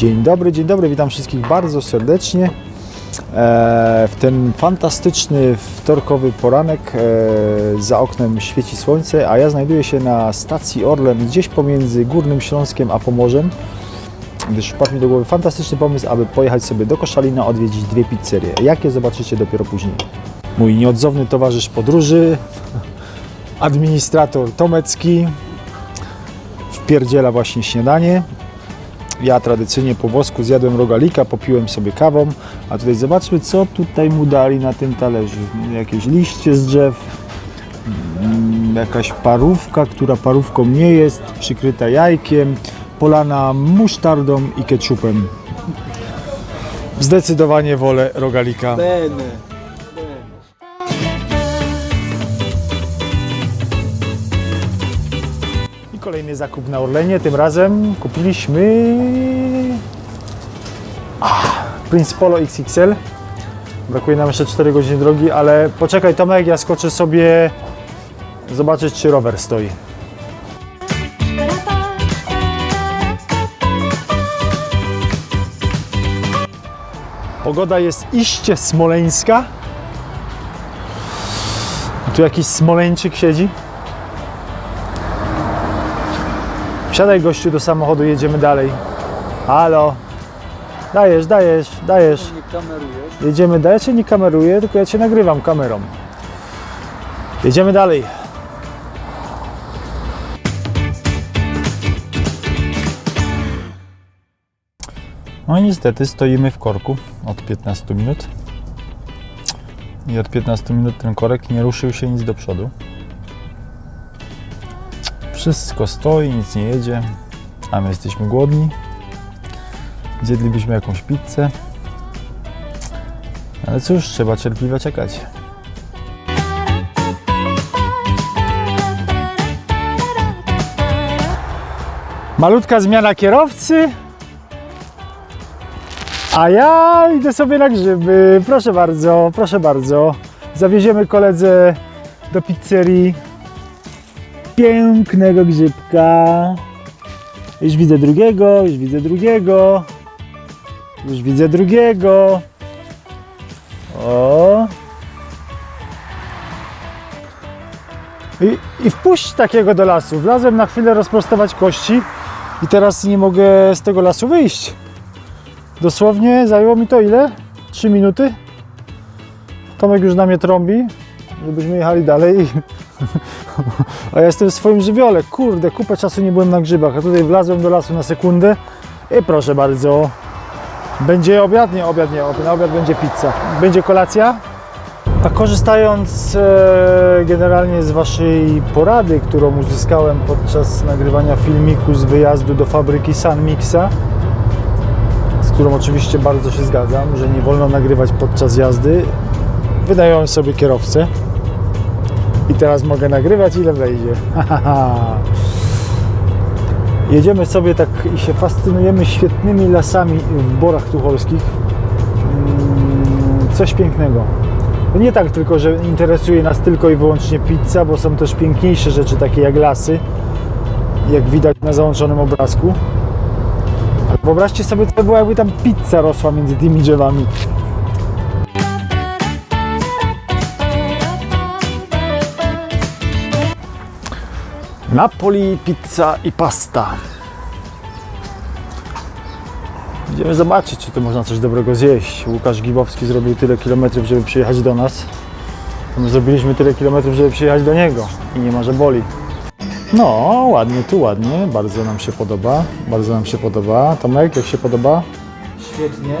Dzień dobry, dzień dobry, witam wszystkich bardzo serdecznie. E, w ten fantastyczny wtorkowy poranek e, za oknem świeci słońce, a ja znajduję się na stacji Orlen gdzieś pomiędzy Górnym Śląskiem a Pomorzem, gdyż wpadł mi do głowy fantastyczny pomysł, aby pojechać sobie do Koszalina, odwiedzić dwie pizzerie. Jakie zobaczycie dopiero później. Mój nieodzowny towarzysz podróży, administrator Tomecki, wpierdziela właśnie śniadanie. Ja tradycyjnie po wosku zjadłem rogalika, popiłem sobie kawą, a tutaj zobaczmy, co tutaj mu dali na tym talerzu. Jakieś liście z drzew, mm, jakaś parówka, która parówką nie jest, przykryta jajkiem, polana musztardą i ketchupem. Zdecydowanie wolę rogalika. Bene. Kolejny zakup na Orlenie. Tym razem kupiliśmy ah, Prince Polo XXL. Brakuje nam jeszcze 4 godziny drogi, ale poczekaj Tomek, ja skoczę sobie zobaczyć czy rower stoi. Pogoda jest iście smoleńska. Tu jakiś smoleńczyk siedzi. Wsiadaj gościu do samochodu, jedziemy dalej. Halo. Dajesz, dajesz, dajesz. Nie kamerujesz. Jedziemy dalej. Ja cię nie kameruję, tylko ja cię nagrywam kamerą. Jedziemy dalej. No i niestety stoimy w korku od 15 minut. I od 15 minut ten korek nie ruszył się nic do przodu. Wszystko stoi, nic nie jedzie, a my jesteśmy głodni. Zjedlibyśmy jakąś pizzę. Ale cóż, trzeba cierpliwie czekać. Malutka zmiana kierowcy. A ja idę sobie na grzyby. Proszę bardzo, proszę bardzo. Zawieziemy koledze do pizzerii pięknego grzybka. Już widzę drugiego, już widzę drugiego. Już widzę drugiego. O. I, I wpuść takiego do lasu. Wlazłem na chwilę rozprostować kości i teraz nie mogę z tego lasu wyjść. Dosłownie zajęło mi to ile? 3 minuty? Tomek już na mnie trąbi, żebyśmy jechali dalej. A ja jestem w swoim żywiole. Kurde, kupę czasu nie byłem na grzybach, a tutaj wlazłem do lasu na sekundę i proszę bardzo. Będzie obiad? Nie, obiad nie. Na obiad będzie pizza. Będzie kolacja? A korzystając e, generalnie z Waszej porady, którą uzyskałem podczas nagrywania filmiku z wyjazdu do fabryki Sunmixa, z którą oczywiście bardzo się zgadzam, że nie wolno nagrywać podczas jazdy, wynająłem sobie kierowcę i teraz mogę nagrywać ile wejdzie. Jedziemy sobie tak i się fascynujemy świetnymi lasami w Borach Tucholskich. Mm, Coś pięknego. To nie tak tylko, że interesuje nas tylko i wyłącznie pizza, bo są też piękniejsze rzeczy, takie jak lasy, jak widać na załączonym obrazku. Wyobraźcie sobie, co by było, jakby tam pizza rosła między tymi drzewami. Napoli, pizza i pasta. Idziemy zobaczyć, czy tu można coś dobrego zjeść. Łukasz Gibowski zrobił tyle kilometrów, żeby przyjechać do nas. My zrobiliśmy tyle kilometrów, żeby przyjechać do niego. I nie ma, że boli. No, ładnie, tu ładnie. Bardzo nam się podoba. Bardzo nam się podoba. Tomek, jak się podoba? Świetnie.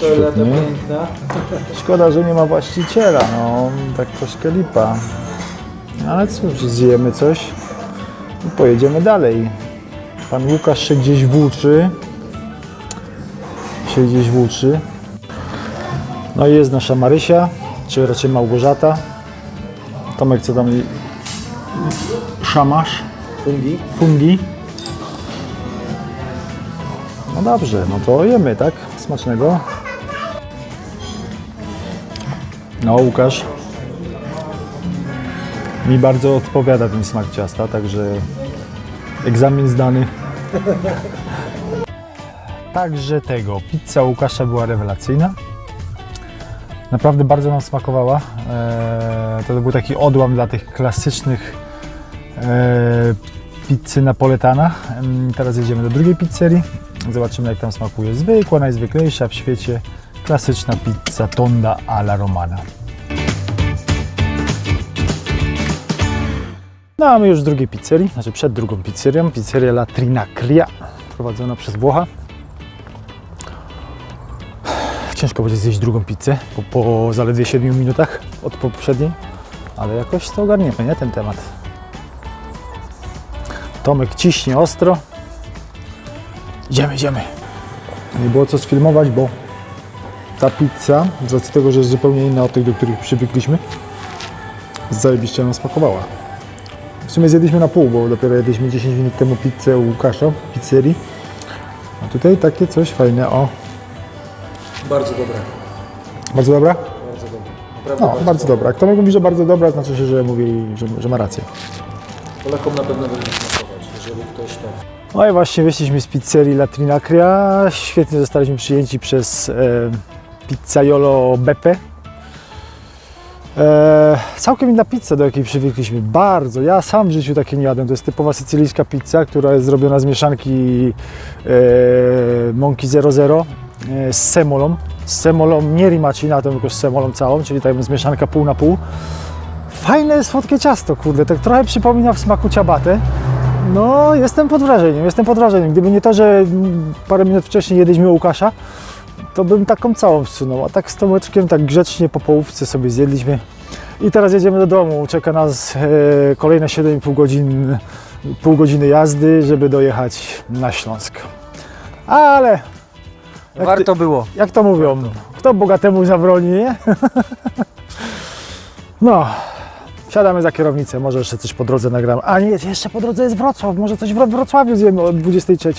Toaleta Świetnie. piękna. Szkoda, że nie ma właściciela. No, tak troszkę lipa. Ale cóż, zjemy coś i pojedziemy dalej. Pan Łukasz się gdzieś włóczy. Się gdzieś włóczy. No i jest nasza Marysia, czy raczej Małgorzata. Tomek, co tam szamasz? Fungi. Fungi. No dobrze, no to jemy, tak? Smacznego. No, Łukasz. Mi bardzo odpowiada ten smak ciasta, także egzamin zdany. także tego. Pizza Łukasza była rewelacyjna. Naprawdę bardzo nam smakowała. Eee, to był taki odłam dla tych klasycznych eee, pizzy napoletana. Teraz jedziemy do drugiej pizzerii. Zobaczymy jak tam smakuje. Zwykła, najzwyklejsza w świecie. Klasyczna pizza tonda alla romana. No a my już w drugiej pizzerii, znaczy przed drugą pizzerią, pizzeria La Trinacria, prowadzona przez Włocha. Ciężko będzie zjeść drugą pizzę po, po zaledwie 7 minutach od poprzedniej, ale jakoś to ogarniemy, nie, ten temat. Tomek ciśnie ostro. Idziemy, idziemy. Nie było co sfilmować, bo ta pizza, z racji tego, że jest zupełnie inna od tych, do których przywykliśmy, zajebiście nam smakowała. W sumie zjedliśmy na pół, bo dopiero jedliśmy 10 minut temu pizzę u Łukasza w pizzerii. A tutaj takie coś fajne, o, Bardzo dobre. bardzo dobra? Bardzo dobre. Naprawdę No, bardzo dobra. Tomek mówi, że bardzo dobra, znaczy się, że mówi, że, że ma rację. Polakom na pewno będzie smakować, jeżeli ktoś tak. No i właśnie wyszliśmy z pizzerii La Trinacria. Świetnie zostaliśmy przyjęci przez e, pizzaiolo Beppe. E, całkiem inna pizza, do jakiej przywykliśmy. Bardzo. Ja sam w życiu takiej nie jadłem. To jest typowa sycylijska pizza, która jest zrobiona z mieszanki e, mąki 00 e, z semolą. Z semolą nie rimacina, tylko z semolą całą, czyli tak jest mieszanka pół na pół. Fajne słodkie ciasto, kurde. Tak trochę przypomina w smaku ciabatę. No, jestem pod wrażeniem, jestem pod wrażeniem. Gdyby nie to, że parę minut wcześniej jedliśmy u Łukasza, to bym taką całą wsunął. A tak z Tomeczkiem, tak grzecznie po połówce sobie zjedliśmy. I teraz jedziemy do domu. Czeka nas e, kolejne 7,5 godzin, pół godziny jazdy, żeby dojechać na Śląsk. Ale Jak Warto było. jak to mówią, kto bogatemu zabroni, nie? No, siadamy za kierownicę, może jeszcze coś po drodze nagramy. A nie, jeszcze po drodze jest Wrocław, może coś w Wrocławiu zjemy o 23.